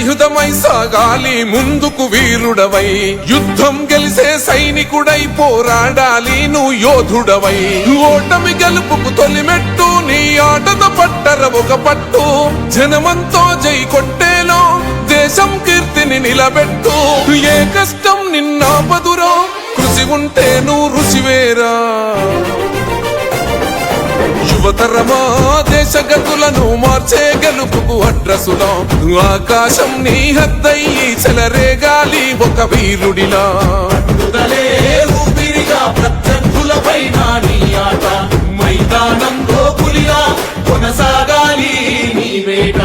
సంకల్పం ఆయుధమై సాగాలి ముందుకు వీరుడవై. యుద్ధం గెలిసే సైనికుడై పోరాడాలి నువ్వు యోధుడవై. ఓటమి గెలుపుకు తొలిమెట్టు నీ ఆటద పట్టర ఒక పట్టు. జనమంతో జై కొట్టేలో దేశం కీర్తిని నిలబెట్టు. ఏ కష్టం నిన్నాపదురో కృషి ఉంటే నువ్వు రుచివేరా యువతరమా దేశ గతులను మార్చే గెలుపుకు అడ్రసులా. ఆకాశం నీ హద్దయ్యి చెలరేగాలి ఒక వీరుడిలా. పట్టుదలే ఊపిరిగా ప్రత్యర్థులపై నీ ఆట. మైదానంలో పులిగా కొనసాగాలి నీ వేట.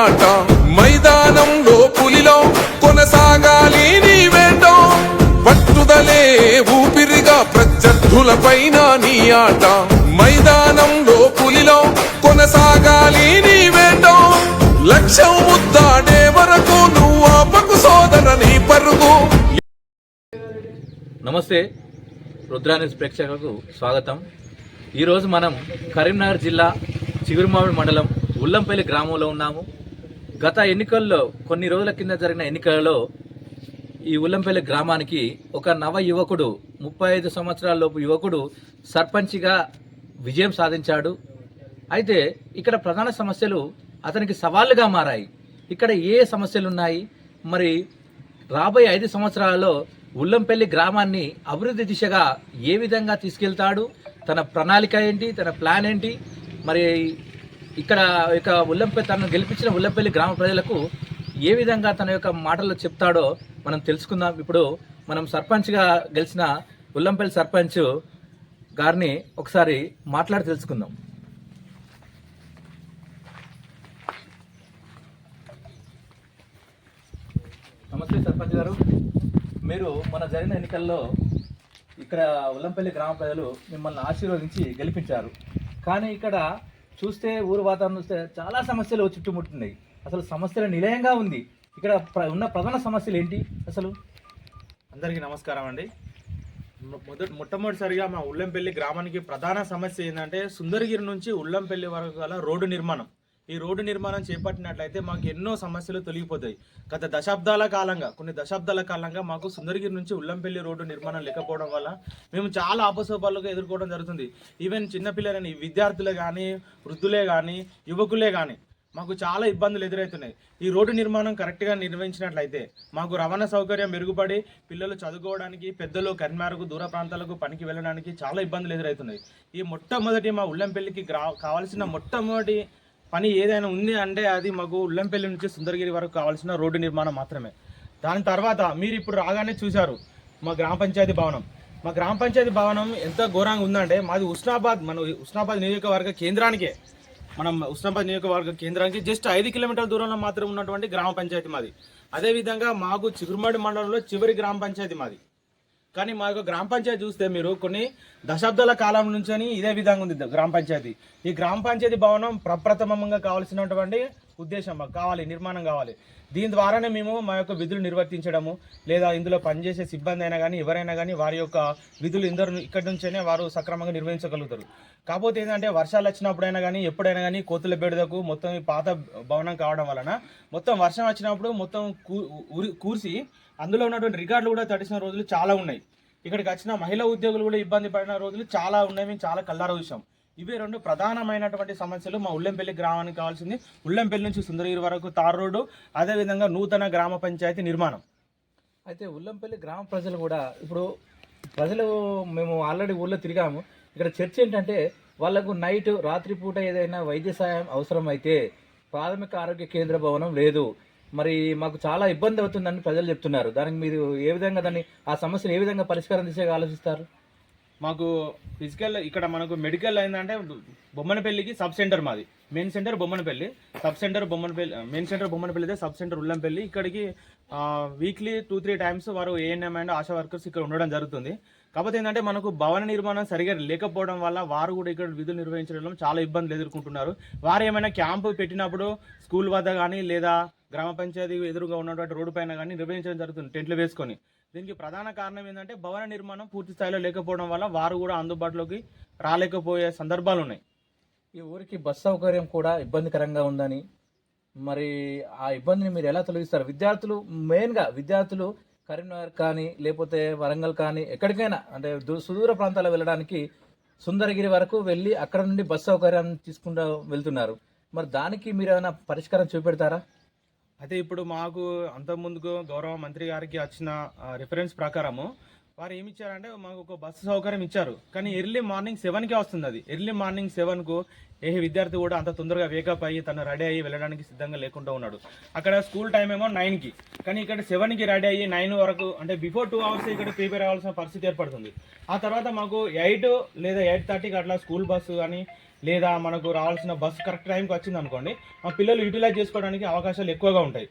ఆట. మైదానంలో పులిలో కొనసాగాలి నీ వేట పట్టుదలే ఊపిరిగా ప్రత్యర్థులపైన నీ ఆట. మైదానంలో పులిలో కొనసాగాలి నీ వేట లక్ష్యం ముద్దాడే వరకు నువ్వు ఆపకు సోదర నీ పరుగు. నమస్తే రుద్రాన్యూస్ ప్రేక్షకులకు స్వాగతం. ఈరోజు మనం కరీంనగర్ జిల్లా చిగురుమామిడి మండలం ఉల్లంపల్లి గ్రామంలో ఉన్నాము. గత ఎన్నికల్లో కొన్ని రోజుల కింద జరిగిన ఎన్నికలలో ఈ ఉల్లంపల్లి గ్రామానికి ఒక నవ యువకుడు ముప్పై ఐదు సంవత్సరాల లోపు యువకుడు సర్పంచ్గా విజయం సాధించాడు. అయితే ఇక్కడ ప్రధాన సమస్యలు అతనికి సవాళ్ళుగా మారాయి. ఇక్కడ ఏ సమస్యలు ఉన్నాయి మరి రాబోయే ఐదు సంవత్సరాలలో ఉల్లంపల్లి గ్రామాన్ని అభివృద్ధి దిశగా ఏ విధంగా తీసుకెళ్తాడు? తన ప్రణాళిక ఏంటి? తన ప్లాన్ ఏంటి? మరి ఇక్కడ యొక్క ఉల్లంపల్లి తనను గెలిపించిన ఉల్లంపల్లి గ్రామ ప్రజలకు ఏ విధంగా తన యొక్క మాటలు చెప్తాడో మనం తెలుసుకుందాం. ఇప్పుడు మనం సర్పంచ్గా గెలిచిన ఉల్లంపల్లి సర్పంచ్ గారిని ఒకసారి మాట్లాడి తెలుసుకుందాం. నమస్తే సర్పంచ్ గారు. మీరు మన జరిగిన ఎన్నికల్లో ఇక్కడ ఉల్లంపల్లి గ్రామ ప్రజలు మిమ్మల్ని ఆశీర్వదించి గెలిపించారు. కానీ ఇక్కడ చూస్తే ఊరు వాతావరణం చూస్తే చాలా సమస్యలు చుట్టుముట్టున్నాయి అసలు సమస్యల నిలయంగా ఉంది. ఇక్కడ ప్ర- ఉన్న ప్రధాన సమస్యలు ఏంటి? అసలు అందరికీ నమస్కారం అండి. మొదటి మొట్టమొదటిసారిగా మా ఉల్లంపల్లి గ్రామానికి ప్రధాన సమస్య ఏంటంటే సుందరగిరి నుంచి ఉల్లంపల్లి వరకు గల రోడ్డు నిర్మాణం. ఈ రోడ్డు నిర్మాణం చేపట్టినట్లయితే మాకు ఎన్నో సమస్యలు తొలగిపోతాయి. గత దశాబ్దాల కాలంగా కొన్ని దశాబ్దాల కాలంగా మాకు సుందరగిరి నుంచి ఉల్లంపల్లి రోడ్డు నిర్మాణం లేకపోవడం వల్ల మేము చాలా అపశోభాలుగా ఎదుర్కోవడం జరుగుతుంది. ఈవెన్ చిన్నపిల్లలని విద్యార్థులే కానీ వృద్ధులే కానీ యువకులే కానీ మాకు చాలా ఇబ్బందులు ఎదురవుతున్నాయి ఈ రోడ్డు నిర్మాణం కరెక్ట్గా నిర్వహించినట్లయితే మాకు రవాణా సౌకర్యం మెరుగుపడి పిల్లలు చదువుకోవడానికి పెద్దలు కన్మారకు దూర ప్రాంతాలకు పనికి వెళ్ళడానికి చాలా ఇబ్బందులు ఎదురవుతున్నాయి ఈ మొట్టమొదటి మా ఉల్లంపల్లికి గ్రా కావాల్సిన మొట్టమొదటి పని ఏదైనా ఉంది అంటే అది మాకు ఉల్లంపల్లి నుంచి సుందరగిరి వరకు కావాల్సిన రోడ్డు నిర్మాణం మాత్రమే. దాని తర్వాత మీరు ఇప్పుడు రాగానే చూశారు మా గ్రామ పంచాయతీ భవనం. మా గ్రామ పంచాయతీ భవనం ఎంత ఘోరంగా ఉందంటే మాది ఉస్నాబాద్ మన ఉస్నాబాద్ నియోజకవర్గ కేంద్రానికే. మనం ఉస్నాబాద్ నియోజకవర్గ కేంద్రానికి జస్ట్ ఐదు కిలోమీటర్ల దూరంలో మాత్రం ఉన్నటువంటి గ్రామ పంచాయతీ మాది. అదేవిధంగా మాకు చిగురుమాడి మండలంలో చివరి గ్రామ పంచాయతీ మాది. కానీ మా యొక్క గ్రామ పంచాయతీ చూస్తే మీరు కొన్ని దశాబ్దాల కాలం నుంచి ఇదే విధంగా ఉంది గ్రామ పంచాయతీ. ఈ గ్రామ పంచాయతీ భవనం ప్రప్రథమంగా కావాల్సినటువంటి ఉద్దేశం మాకు కావాలి నిర్మాణం కావాలి. దీని ద్వారానే మేము మా యొక్క విధులు నిర్వర్తించడము లేదా ఇందులో పనిచేసే సిబ్బంది అయినా కానీ ఎవరైనా కానీ వారి యొక్క విధులు ఇందరు ఇక్కడి నుంచైనా వారు సక్రమంగా నిర్వహించగలుగుతారు. కాకపోతే ఏంటంటే వర్షాలు వచ్చినప్పుడైనా కానీ ఎప్పుడైనా కానీ కోతుల బెడదకు మొత్తం పాత భవనం కావడం వలన మొత్తం వర్షం వచ్చినప్పుడు మొత్తం కూర్చి అందులో ఉన్నటువంటి రికార్డులు కూడా తడిసిన రోజులు చాలా ఉన్నాయి. ఇక్కడికి వచ్చిన మహిళా ఉద్యోగులు కూడా ఇబ్బంది పడిన రోజులు చాలా ఉన్నాయి. మేము చాలా కల్లారా చూసాం ఇవే రెండు ప్రధానమైనటువంటి సమస్యలు మా ఉల్లంపల్లి గ్రామానికి కావాల్సింది. ఉల్లంపల్లి నుంచి సుందరగిరి వరకు తార్ రోడ్డు అదేవిధంగా నూతన గ్రామ పంచాయతీ నిర్మాణం. అయితే ఉల్లంపల్లి గ్రామ ప్రజలు కూడా ఇప్పుడు ప్రజలు మేము ఆల్రెడీ ఊళ్ళో తిరిగాము. ఇక్కడ చర్చ ఏంటంటే వాళ్ళకు నైట్ రాత్రిపూట ఏదైనా వైద్య సాయం అవసరమైతే ప్రాథమిక ఆరోగ్య కేంద్ర భవనం లేదు. మరి మాకు చాలా ఇబ్బంది అవుతుందని ప్రజలు చెప్తున్నారు. దానికి మీరు ఏ విధంగా దాన్ని ఆ సమస్యను ఏ విధంగా పరిష్కారం దిశగా ఆలోచిస్తారు? మాకు ఫిజికల్ ఇక్కడ మనకు మెడికల్ అయిందంటే బొమ్మనపల్లికి సబ్ సెంటర్ మాది. Main centre Bommanapalli. Sub centre Bommanapalli main centre Bommanapalli అయితే సబ్ సెంటర్ ఉల్లంపల్లి. ఇక్కడికి వీక్లీ టూ త్రీ టైమ్స్ వారు ఏఎన్ఎం అండ్ ఆశా వర్కర్స్ ఇక్కడ ఉండడం జరుగుతుంది. కాకపోతే ఏంటంటే మనకు భవన నిర్మాణం సరిగా లేకపోవడం వల్ల వారు కూడా ఇక్కడ విధులు నిర్వహించడంలో చాలా ఇబ్బందులు ఎదుర్కొంటున్నారు. వారు ఏమైనా క్యాంపు పెట్టినప్పుడు స్కూల్ వద్ద కానీ లేదా గ్రామ పంచాయతీ ఎదురుగా ఉన్నటువంటి రోడ్డు పైన కానీ నిర్వహించడం జరుగుతుంది టెంట్లు వేసుకొని. దీనికి ప్రధాన కారణం ఏంటంటే భవన నిర్మాణం పూర్తి స్థాయిలో లేకపోవడం వల్ల వారు కూడా అందుబాటులోకి రాలేకపోయే సందర్భాలు ఉన్నాయి. ఈ ఊరికి బస్ సౌకర్యం కూడా ఇబ్బందికరంగా ఉందని మరి ఆ ఇబ్బందిని మీరు ఎలా తొలగిస్తారు? విద్యార్థులు మెయిన్గా విద్యార్థులు కరీంనగర్ కానీ లేకపోతే వరంగల్ కానీ ఎక్కడికైనా అంటే సుదూర ప్రాంతాలకు వెళ్ళడానికి సుందరగిరి వరకు వెళ్ళి అక్కడ నుండి బస్ సౌకర్యాన్ని తీసుకుంటూ వెళ్తున్నారు. మరి దానికి మీరు ఏమైనా పరిష్కారం చూపెడతారా? అయితే ఇప్పుడు మాకు అంతకుముందుకు గౌరవ మంత్రి గారికి వచ్చిన రిఫరెన్స్ ప్రకారము వారు ఏమి ఇచ్చారంటే మాకు ఒక బస్సు సౌకర్యం ఇచ్చారు. కానీ ఎర్లీ మార్నింగ్ సెవెన్కే వస్తుంది అది. ఎర్లీ మార్నింగ్ సెవెన్కు ఏ విద్యార్థి కూడా అంత తొందరగా వేకప్ అయ్యి తను రెడీ అయ్యి వెళ్ళడానికి సిద్ధంగా లేకుండా ఉన్నాడు. అక్కడ స్కూల్ టైం ఏమో నైన్కి కానీ ఇక్కడ సెవెన్కి రెడీ అయ్యి నైన్ వరకు అంటే బిఫోర్ టూ అవర్స్ ఇక్కడ ప్రిపేర్ అవ్వాల్సిన పరిస్థితి ఏర్పడుతుంది. ఆ తర్వాత మాకు ఎయిట్ లేదా ఎయిట్ థర్టీకి అట్లా స్కూల్ బస్సు కానీ లేదా మనకు రావాల్సిన బస్సు కరెక్ట్ టైంకి వచ్చింది అనుకోండి మా పిల్లలు యూటిలైజ్ చేసుకోవడానికి అవకాశాలు ఎక్కువగా ఉంటాయి.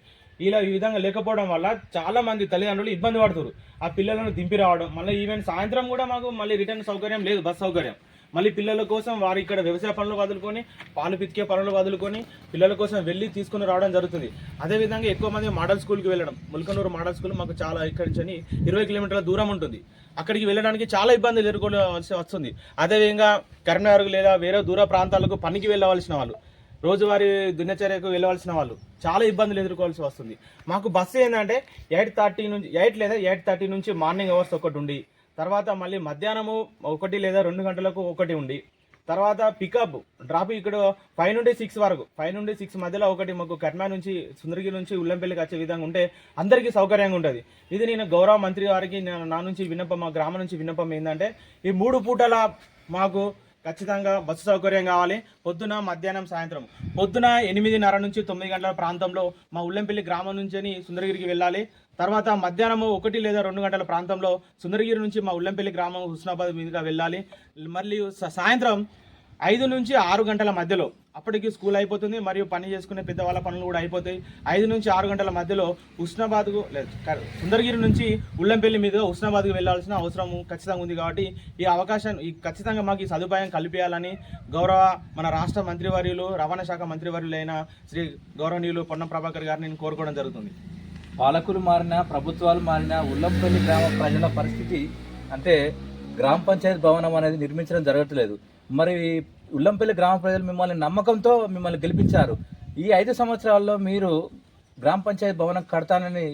ఇలా ఈ విధంగా లేకపోవడం వల్ల చాలా మంది తల్లిదండ్రులు ఇబ్బంది పడుతున్నారు. ఆ పిల్లలను దింపి రావడం మళ్ళీ ఈవెన్ సాయంత్రం కూడా మాకు మళ్ళీ రిటర్న్ సౌకర్యం లేదు బస్ సౌకర్యం. మళ్ళీ పిల్లల కోసం వారు ఇక్కడ వ్యవసాయ పనులు వదులుకొని పాలు పితికే పనులు వదులుకొని పిల్లల కోసం వెళ్ళి తీసుకుని రావడం జరుగుతుంది. అదేవిధంగా ఎక్కువ మంది మోడల్ స్కూల్కి వెళ్ళడం. ముల్కనూరు మోడల్ స్కూల్ మాకు చాలా ఇక్కడి నుంచి ఇరవై కిలోమీటర్ల దూరం ఉంటుంది. అక్కడికి వెళ్ళడానికి చాలా ఇబ్బందులు ఎదుర్కోవాల్సి వస్తుంది. అదేవిధంగా కరీంనగర్ లేదా వేరే దూర ప్రాంతాలకు పనికి వెళ్ళవలసిన వాళ్ళు రోజువారీ దినచర్యకు వెళ్ళవలసిన వాళ్ళు చాలా ఇబ్బందులు ఎదుర్కోవాల్సి వస్తుంది. మాకు బస్సు ఏంటంటే ఎయిట్ థర్టీ నుంచి ఎయిట్ లేదా ఎయిట్ థర్టీ నుంచి మార్నింగ్ అవర్స్ ఒకటి ఉండి తర్వాత మళ్ళీ మధ్యాహ్నము ఒకటి లేదా రెండు గంటలకు ఒకటి ఉండి తర్వాత పికప్ డ్రాప్ ఇక్కడ ఫైవ్ నుండి సిక్స్ వరకు ఫైవ్ నుండి సిక్స్ మధ్యలో ఒకటి మాకు కర్మా నుంచి సుందరగిరి నుంచి ఉల్లంపల్లికి వచ్చే విధంగా ఉంటే అందరికీ సౌకర్యంగా ఉంటుంది. ఇది నేను గౌరవ మంత్రి గారికి నేను నా నుంచి విన్నపం మా గ్రామం నుంచి విన్నపం ఏంటంటే ఈ మూడు పూటల మాకు ఖచ్చితంగా బస్సు సౌకర్యం కావాలి. పొద్దున మధ్యాహ్నం సాయంత్రం. పొద్దున ఎనిమిదిన్నర నుంచి తొమ్మిది గంటల ప్రాంతంలో మా ఉల్లంపల్లి గ్రామం నుంచి సుందరగిరికి వెళ్ళాలి. తర్వాత మధ్యాహ్నము ఒకటి లేదా రెండు గంటల ప్రాంతంలో సుందరగిరి నుంచి మా ఉల్లంపల్లి గ్రామం హుస్నాబాద్ మీదుగా వెళ్ళాలి. మళ్ళీ స- సాయంత్రం ఐదు నుంచి ఆరు గంటల మధ్యలో అప్పటికి స్కూల్ అయిపోతుంది. మరియు పని చేసుకునే పెద్దవాళ్ళ పనులు కూడా అయిపోతాయి. ఐదు నుంచి ఆరు గంటల మధ్యలో ఉస్నాబాద్కు లేదు సుందరగిరి నుంచి ఉల్లంపల్లి మీదుగా ఉస్నాబాద్కు వెళ్ళాల్సిన అవసరం ఖచ్చితంగా ఉంది కాబట్టి ఈ అవకాశం ఈ ఖచ్చితంగా మాకు ఈ సదుపాయం కల్పించాలని గౌరవ మన రాష్ట్ర మంత్రివర్యులు రవాణా శాఖ మంత్రివర్యులైన శ్రీ గౌరవనీయులు పొన్నం ప్రభాకర్ గారిని నేను కోరుకోవడం జరుగుతుంది. పాలకులు మారినా ప్రభుత్వాలు మారినా ఉల్లంపల్లి గ్రామ ప్రజల పరిస్థితి అంటే గ్రామ పంచాయతీ భవనం అనేది నిర్మించడం జరగట్లేదు. మరి ఉల్లంపల్లి గ్రామ ప్రజలు మిమ్మల్ని నమ్మకంతో మిమ్మల్ని గెలిపించారు. ఈ ఐదు సంవత్సరాల్లో మీరు గ్రామ పంచాయతీ భవనం కడతానని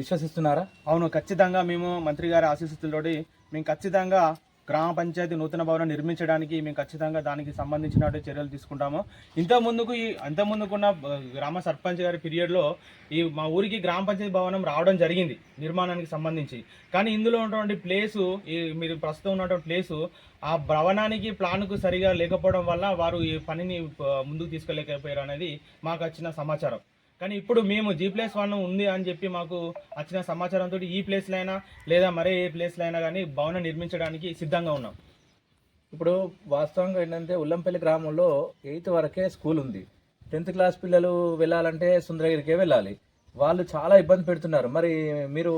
విశ్వసిస్తున్నారా? అవును ఖచ్చితంగా మేము మంత్రి గారి ఆశీస్సులతోటి మేము ఖచ్చితంగా గ్రామ పంచాయతీ నూతన భవనం నిర్మించడానికి మేము ఖచ్చితంగా దానికి సంబంధించిన చర్యలు తీసుకుంటాము. ఇంత ముందుకు ఈ అంత ముందుకున్న గ్రామ సర్పంచ్ గారి పీరియడ్లో ఈ మా ఊరికి గ్రామ పంచాయతీ భవనం రావడం జరిగింది నిర్మాణానికి సంబంధించి. కానీ ఇందులో ఉన్నటువంటి ప్లేసు ఈ మీరు ప్రస్తుతం ఉన్నటువంటి ప్లేసు ఆ భవనానికి ప్లాన్కు సరిగా లేకపోవడం వల్ల వారు ఈ పనిని ముందుకు తీసుకోలేకపోయారు అనేది మాకు వచ్చిన సమాచారం. కానీ ఇప్పుడు మేము జీ ప్లేస్ వన్ ఉంది అని చెప్పి మాకు వచ్చిన సమాచారంతో ఈ ప్లేస్లో అయినా లేదా మరే ఏ ప్లేస్లో అయినా కానీ భవనం నిర్మించడానికి సిద్ధంగా ఉన్నాం. ఇప్పుడు వాస్తవంగా ఏంటంటే ఉల్లంపల్లి గ్రామంలో ఎయిత్ వరకే స్కూల్ ఉంది. టెన్త్ క్లాస్ పిల్లలు వెళ్ళాలంటే సుందరగిరికే వెళ్ళాలి. వాళ్ళు చాలా ఇబ్బంది పెడుతున్నారు. మరి మీరు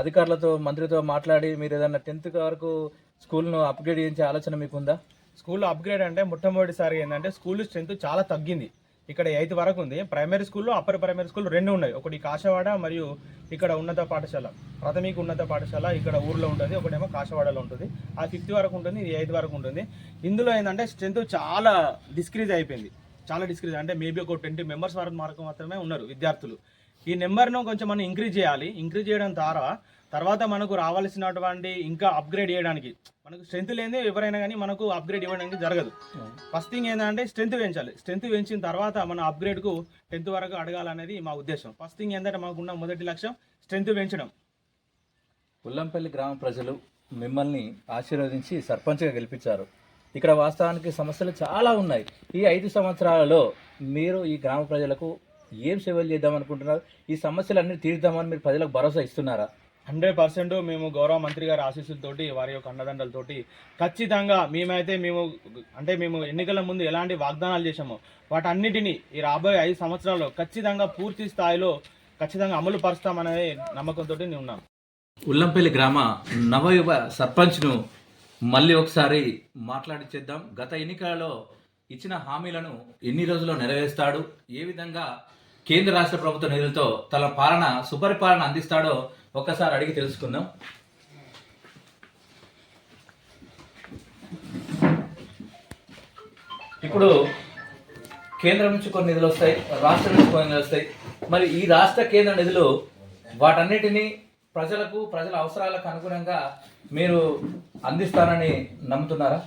అధికారులతో మంత్రితో మాట్లాడి మీరు ఏదన్నా టెన్త్ వరకు స్కూల్ను అప్గ్రేడ్ చేయించే ఆలోచన మీకుందా? స్కూల్ అప్గ్రేడ్ అంటే మొట్టమొదటిసారి ఏంటంటే స్కూల్ స్ట్రెంత్ చాలా తగ్గింది. ఇక్కడ ఎయిత్ వరకు ఉంది. ప్రైమరీ స్కూల్లో అప్పర్ ప్రైమరీ స్కూల్ రెండు ఉన్నాయి. ఒకటి కాశవాడ మరియు ఇక్కడ ఉన్నత పాఠశాల. ప్రాథమిక ఉన్నత పాఠశాల ఇక్కడ ఊర్లో ఉంటుంది. ఒకటేమో కాశవాడలో ఉంటుంది. ఆ ఫిఫ్త్ వరకు ఉంటుంది. ఇది ఎయిత్ వరకు ఉంటుంది. ఇందులో ఏంటంటే స్ట్రెంత్ చాలా డిస్క్రీజ్ అయిపోయింది. చాలా డిస్క్రీజ్. అంటే మేబీ ఒక ట్వంటీ మెంబర్స్ వరకు మార్కు మాత్రమే ఉన్నారు విద్యార్థులు. ఈ నెంబర్ను కొంచెం మనం ఇంక్రీజ్ చేయాలి. ఇంక్రీజ్ చేయడం ద్వారా తర్వాత మనకు రావాల్సినటువంటి ఇంకా అప్గ్రేడ్ చేయడానికి మనకు స్ట్రెంత్ లేని ఎవరైనా కానీ మనకు అప్గ్రేడ్ ఇవ్వడానికి జరగదు. ఫస్ట్ థింగ్ ఏంటంటే స్ట్రెంత్ పెంచాలి. స్ట్రెంత్ పెంచిన తర్వాత మన అప్గ్రేడ్కు టెన్త్ వరకు అడగాలనేది మా ఉద్దేశం. ఫస్ట్ థింగ్ ఏంటంటే మాకున్న మొదటి లక్ష్యం స్ట్రెంత్ పెంచడం. ఉల్లంపల్లి గ్రామ ప్రజలు మిమ్మల్ని ఆశీర్వదించి సర్పంచ్గా గెలిపించారు. ఇక్కడ వాస్తవానికి సమస్యలు చాలా ఉన్నాయి. ఈ ఐదు సంవత్సరాలలో మీరు ఈ గ్రామ ప్రజలకు ఏం సేవలు చేద్దాం అనుకుంటున్నారు? ఈ సమస్యలన్నీ తీర్దామని మీరు ప్రజలకు భరోసా ఇస్తున్నారా? హండ్రెడ్ పర్సెంట్ మేము గౌరవ మంత్రి గారి ఆశీస్సులతోటి వారి యొక్క అండదండలతోటి ఖచ్చితంగా మేమైతే మేము అంటే మేము ఎన్నికల ముందు ఎలాంటి వాగ్దానాలు చేశామో వాటన్నిటిని ఈ రాబోయే ఐదు సంవత్సరాల్లో ఖచ్చితంగా పూర్తి స్థాయిలో ఖచ్చితంగా అమలు పరుస్తామనే నమ్మకంతో నేను ఉన్నాను ఉల్లంపల్లి గ్రామ నవయువ సర్పంచ్ను మళ్ళీ ఒకసారి మాట్లాడిచేద్దాం గత ఎన్నికలలో ఇచ్చిన హామీలను ఎన్ని రోజుల్లో నెరవేరుస్తాడు? ఏ విధంగా కేంద్ర రాష్ట్ర ప్రభుత్వ నిధులతో తన పాలన సుపరిపాలన అందిస్తాడో ఒక్కసారి అడిగి తెలుసుకుందాం. ఇప్పుడు కేంద్రం నుంచి కొన్ని నిధులు వస్తాయి రాష్ట్రం నుంచి కొన్ని నిధులు వస్తాయి. మరి ఈ రాష్ట్ర కేంద్ర నిధులు వాటన్నిటిని ప్రజలకు ప్రజల అవసరాలకు అనుగుణంగా మీరు అందిస్తారని నమ్ముతున్నారా?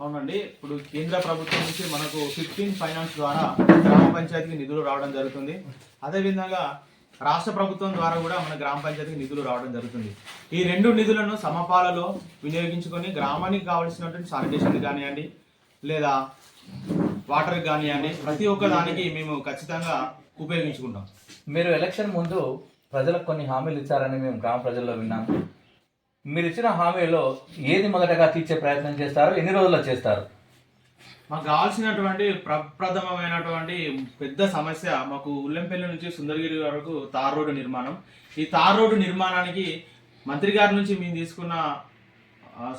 అవునండి. ఇప్పుడు కేంద్ర ప్రభుత్వం నుంచి మనకు ఫిఫ్టీన్ ఫైనాన్స్ ద్వారా గ్రామ పంచాయతీకి నిధులు రావడం జరుగుతుంది. అదేవిధంగా రాష్ట్ర ప్రభుత్వం ద్వారా కూడా మన గ్రామ పంచాయతీకి నిధులు రావడం జరుగుతుంది. ఈ రెండు నిధులను సమపాలలో వినియోగించుకొని గ్రామానికి కావాల్సినటువంటి శానిటేషన్ కానివ్వండి లేదా వాటర్ కానివ్వండి ప్రతి ఒక్క దానికి మేము ఖచ్చితంగా ఉపయోగించుకుంటాం. మీరు ఎలక్షన్ ముందు ప్రజలకు కొన్ని హామీలు ఇచ్చారని మేము గ్రామ ప్రజల్లో విన్నాం. మీరు ఇచ్చిన హామీలో ఏది మొదటగా తీర్చే ప్రయత్నం చేస్తారు? ఎన్ని రోజుల్లో చేస్తారు? మాకు కావాల్సినటువంటి ప్రప్రథమమైనటువంటి పెద్ద సమస్య మాకు ఉల్లెంపల్లి నుంచి సుందరగిరి వరకు తార్ రోడ్డు నిర్మాణం. ఈ తార్ రోడ్డు నిర్మాణానికి మంత్రి గారి నుంచి మేము తీసుకున్న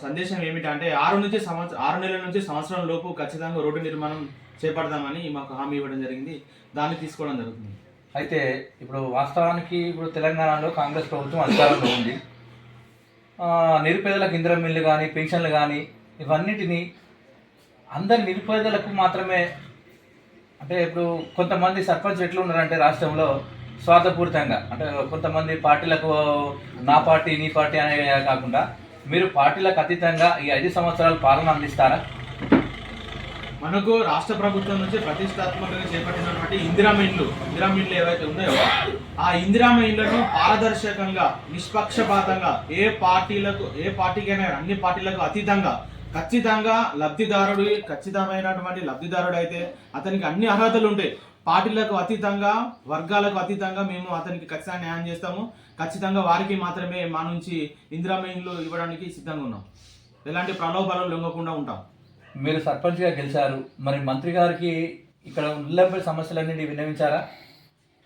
సందేశం ఏమిటంటే ఆరు నుంచి సంవత్సరం ఆరు నెలల నుంచి సంవత్సరం లోపు ఖచ్చితంగా రోడ్డు నిర్మాణం చేపడదామని మాకు హామీ ఇవ్వడం జరిగింది. దాన్ని తీసుకోవడం జరుగుతుంది. అయితే ఇప్పుడు వాస్తవానికి ఇప్పుడు తెలంగాణలో కాంగ్రెస్ ప్రభుత్వం అధికారంలో ఉంది. నిరుపేదలకు ఇందిరా మిల్లు కానీ పెన్షన్లు కానీ ఇవన్నిటిని అందరి నిరుపేదలకు మాత్రమే అంటే ఇప్పుడు కొంతమంది సర్పంచ్ ఎట్లా ఉన్నారంటే రాష్ట్రంలో స్వార్థపూరితంగా. అంటే కొంతమంది పార్టీలకు నా పార్టీ నీ పార్టీ అనే కాకుండా మీరు పార్టీలకు అతీతంగా ఈ ఐదు సంవత్సరాలు పాలన అందిస్తారా? మనకు రాష్ట్ర ప్రభుత్వం నుంచి ప్రతిష్టాత్మకంగా చేపట్టినటువంటి ఇందిరామ ఇండ్లు ఇందిరామ ఇండ్లు ఏవైతే ఉన్నాయో ఆ ఇందిరామ ఇండ్లను పారదర్శకంగా నిష్పక్షపాతంగా ఏ పార్టీలకు ఏ పార్టీకైనా అన్ని పార్టీలకు అతీతంగా ఖచ్చితంగా లబ్ధిదారుడు ఖచ్చితమైనటువంటి లబ్ధిదారుడు అయితే అతనికి అన్ని అర్హతలు ఉంటాయి. పార్టీలకు అతీతంగా వర్గాలకు అతీతంగా మేము అతనికి ఖచ్చితంగా న్యాయం చేస్తాము. ఖచ్చితంగా వారికి మాత్రమే మా నుంచి ఇందిరామ ఇవ్వడానికి సిద్ధంగా ఉన్నాం. ఎలాంటి ప్రలోభాలు లొంగకుండా ఉంటాం. మీరు సర్పంచ్గా గెలిచారు. మరి మంత్రి గారికి ఇక్కడ ఉల్లంపై సమస్యలన్నీ విన్నవించారా?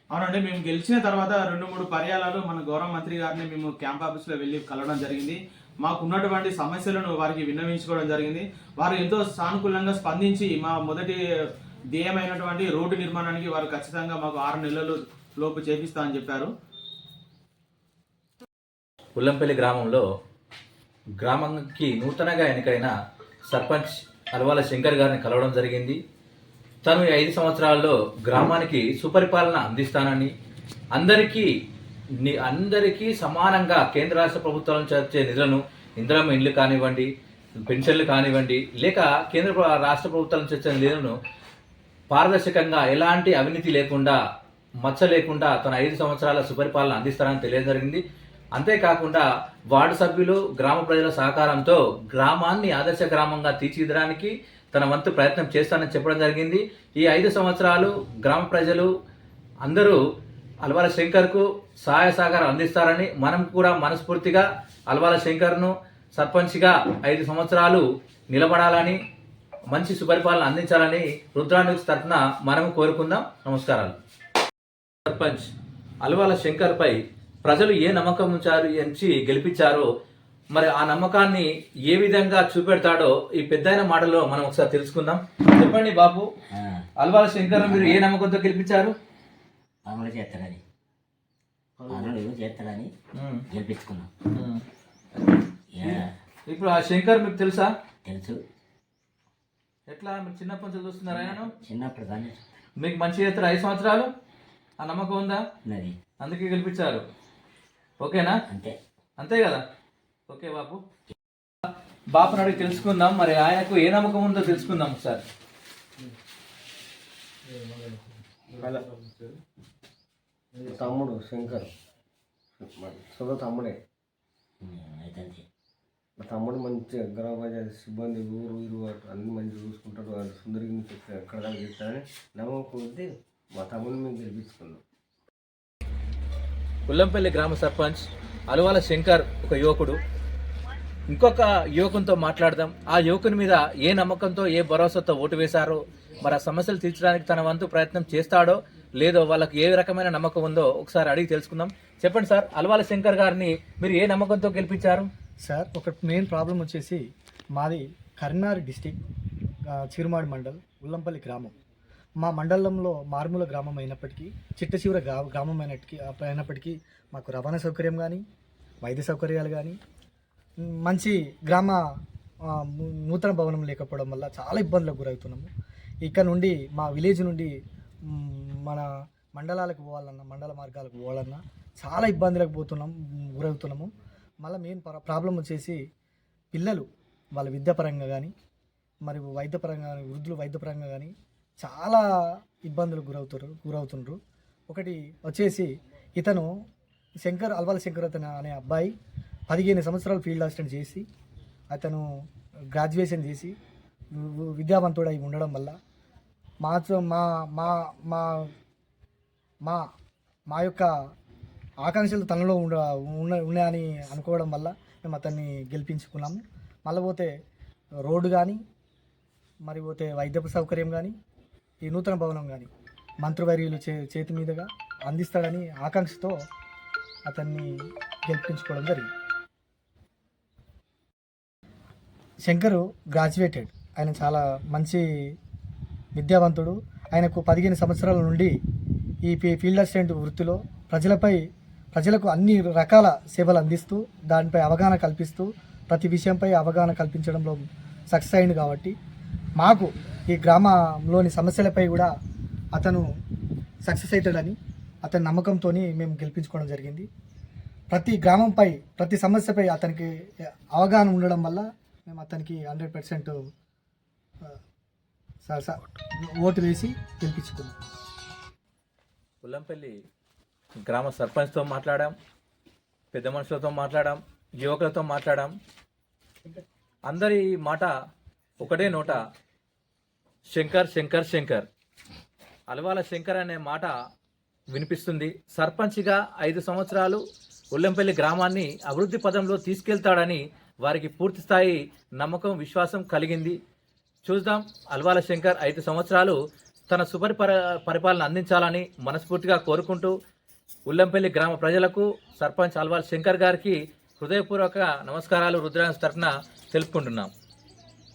అవునండి మేము గెలిచిన తర్వాత రెండు మూడు పర్యాయాలు మన గౌరవ మంత్రి గారిని మేము క్యాంప్ ఆఫీస్లో వెళ్ళి కలవడం జరిగింది. మాకు ఉన్నటువంటి సమస్యలను వారికి విన్నవించుకోవడం జరిగింది. వారు ఎంతో సానుకూలంగా స్పందించి మా మొదటి ధ్యేయమైనటువంటి రోడ్డు నిర్మాణానికి వారు ఖచ్చితంగా మాకు ఆరు నెలలు లోపు చేపిస్తా అని చెప్పారు. ఉల్లంపల్లి గ్రామంలో గ్రామానికి నూతనగా ఎన్నికైన సర్పంచ్ అలవాల శంకర్ గారిని కలవడం జరిగింది. తను ఈ ఐదు సంవత్సరాల్లో గ్రామానికి సుపరిపాలన అందిస్తానని అందరికీ అందరికీ సమానంగా కేంద్ర రాష్ట్ర ప్రభుత్వాల నుంచి వచ్చే నిధులను ఇంద్రమ్మ ఇండ్లు కానివ్వండి పెన్షన్లు కానివ్వండి లేక కేంద్ర రాష్ట్ర ప్రభుత్వాల నుంచి వచ్చే నిధులను పారదర్శకంగా ఎలాంటి అవినీతి లేకుండా మచ్చ లేకుండా తన ఐదు సంవత్సరాల సుపరిపాలన అందిస్తారని తెలియజరిగింది అంతేకాకుండా వార్డు సభ్యులు గ్రామ ప్రజల సహకారంతో గ్రామాన్ని ఆదర్శ గ్రామంగా తీర్చిదిద్దడానికి తన వంతు ప్రయత్నం చేస్తానని చెప్పడం జరిగింది. ఈ ఐదు సంవత్సరాలు గ్రామ ప్రజలు అందరూ అల్వాల శంకర్కు సహాయ సహకారం అందిస్తారని మనం కూడా మనస్ఫూర్తిగా అల్వాల శంకర్ను సర్పంచ్గా ఐదు సంవత్సరాలు నిలబడాలని మంచి సుపరిపాలన అందించాలని రుద్రాన్యూస్ తరఫున మనం కోరుకుందాం. నమస్కారాలు. సర్పంచ్ అల్వాల శంకర్పై ప్రజలు ఏ నమ్మకం ఉంచారు ఎంచి గెలిపించారో మరి ఆ నమ్మకాన్ని ఏ విధంగా చూపెడతాడో ఈ పెద్దయిన మాటలో మనం ఒకసారి తెలుసుకుందాం. చెప్పండి బాబు. అల్వాల శంకర్ మీరు ఏ నమ్మకంతో గెలిపించారు? పనులు చేస్తాడని. పనులు చేస్తాడని గెలిపించుకున్నాం. ఇప్పుడు ఆ శంకర్ మీకు తెలుసా? తెలుసు. ఎట్లా? మీరు చిన్నప్పటి నుంచి చూస్తున్నారా ఆయనను? చిన్నప్పుడు కానీ మీకు మంచి చేస్తారు ఐదు సంవత్సరాలు? ఆ నమ్మకం ఉందా? అందుకే గెలిపించారు. ఓకేనా? అంతే. అంతే కదా? ఓకే బాపు. బాపుని అడిగి తెలుసుకుందాం. మరి ఆయనకు ఏ నమ్మకం ఉందో తెలుసుకుందాం ఒకసారి. తమ్ముడు శంకర్. సొంత తమ్ముడే. మా తమ్ముడు మంచి గ్రామ పంచాయతీ సిబ్బంది ఊరు ఊరు అన్ని మంచిగా చూసుకుంటాడు. సుందరికి ఎక్కడ దాకా చేస్తాడని నమ్మకం ఉంది మా తమ్ముడిని మేము గెలిపించుకున్నాం ఉల్లంపల్లి గ్రామ సర్పంచ్ అలువాల శంకర్ ఒక యువకుడు. ఇంకొక యువకునితో మాట్లాడదాం. ఆ యువకుని మీద ఏ నమ్మకంతో ఏ భరోసాతో ఓటు వేశారో మరి ఆ సమస్యలు తీర్చడానికి తన వంతు ప్రయత్నం చేస్తాడో లేదో వాళ్ళకి ఏ రకమైన నమ్మకం ఉందో ఒకసారి అడిగి తెలుసుకుందాం. చెప్పండి సార్ అల్వాల శంకర్ గారిని మీరు ఏ నమ్మకంతో గెలిపించారు? సార్ ఒక మెయిన్ ప్రాబ్లం వచ్చేసి మాది కరీంనగర్ డిస్టిక్ చిరుమాడి మండల్ ఉల్లంపల్లి గ్రామం. మా మండలంలో మారుమూల గ్రామం అయినప్పటికీ చిట్టచివర గ్రా గ్రామం అయినప్పటికీ అయినప్పటికీ మాకు రవాణా సౌకర్యం కానీ వైద్య సౌకర్యాలు కానీ మంచి గ్రామ నూతన భవనం లేకపోవడం వల్ల చాలా ఇబ్బందులకు గురవుతున్నాము. ఇక్కడ నుండి మా విలేజ్ నుండి మన మండలాలకు పోవాలన్నా మండల మార్గాలకు పోవాలన్నా చాలా ఇబ్బందులకు పోతున్నాం గురవుతున్నాము. మళ్ళీ మెయిన్ ప్రాబ్లం వచ్చేసి పిల్లలు వాళ్ళ విద్యాపరంగా కానీ మరియు వైద్యపరంగా కానీ వృద్ధులు వైద్యపరంగా కానీ చాలా ఇబ్బందులకు గురవుతారు గురవుతుండ్రు. ఒకటి వచ్చేసి ఇతను శంకర్ అల్వాల శంకర్ అతను అనే అబ్బాయి పదిహేను సంవత్సరాలు ఫీల్డ్ అసిస్టెంట్ చేసి అతను గ్రాడ్యుయేషన్ చేసి విద్యావంతుడై ఉండడం వల్ల మా మా మా మా మా మా యొక్క ఆకాంక్షలు తనలో ఉండ ఉన్న- ఉన్నాయని అనుకోవడం వల్ల మేము అతన్ని గెలిపించుకున్నాము. మళ్ళీ పోతే రోడ్డు కానీ మరి పోతే వైద్య సౌకర్యం కానీ ఈ నూతన భవనం కానీ మంత్రివర్యులు చే చేతి మీదుగా అందిస్తాడని ఆకాంక్షతో అతన్ని గెలిపించుకోవడం జరిగింది. శంకరు గ్రాడ్యుయేటెడ్ ఆయన చాలా మంచి విద్యావంతుడు. ఆయనకు పదిహేను సంవత్సరాల నుండి ఈ ఫీల్డ్ అసిస్టెంట్ వృత్తిలో ప్రజలపై ప్రజలకు అన్ని రకాల సేవలు అందిస్తూ దానిపై అవగాహన కల్పిస్తూ ప్రతి విషయంపై అవగాహన కల్పించడంలో సక్సెస్ అయింది కాబట్టి మాకు ఈ గ్రామంలోని సమస్యలపై కూడా అతను సక్సెస్ అవుతాడని అతని నమ్మకంతో మేము గెలిపించుకోవడం జరిగింది. ప్రతి గ్రామంపై ప్రతి సమస్యపై అతనికి అవగాహన ఉండడం వల్ల మేము అతనికి హండ్రెడ్ పర్సెంట్ ఓటు వేసి గెలిపించుకున్నాం. ఉల్లంపల్లి గ్రామ సర్పంచ్తో మాట్లాడాం పెద్ద మనుషులతో మాట్లాడాం యువకులతో మాట్లాడాం. అందరి మాట ఒకటే నోట శంకర్ శంకర్ శంకర్. అలవాల శంకర్ అనే మాట వినిపిస్తుంది. సర్పంచ్గా ఐదు సంవత్సరాలు ఉల్లంపల్లి గ్రామాన్ని అభివృద్ధి పదంలో తీసుకెళ్తాడని వారికి పూర్తి స్థాయి నమ్మకం విశ్వాసం కలిగింది. చూద్దాం. అల్వాల శంకర్ ఐదు సంవత్సరాలు తన సుపరిపర పరిపాలన అందించాలని మనస్ఫూర్తిగా కోరుకుంటూ ఉల్లంపల్లి గ్రామ ప్రజలకు సర్పంచ్ అల్వాల్ శంకర్ గారికి హృదయపూర్వక నమస్కారాలు. రుద్రాంశ తరఫున తెలుపుకుంటున్నాం.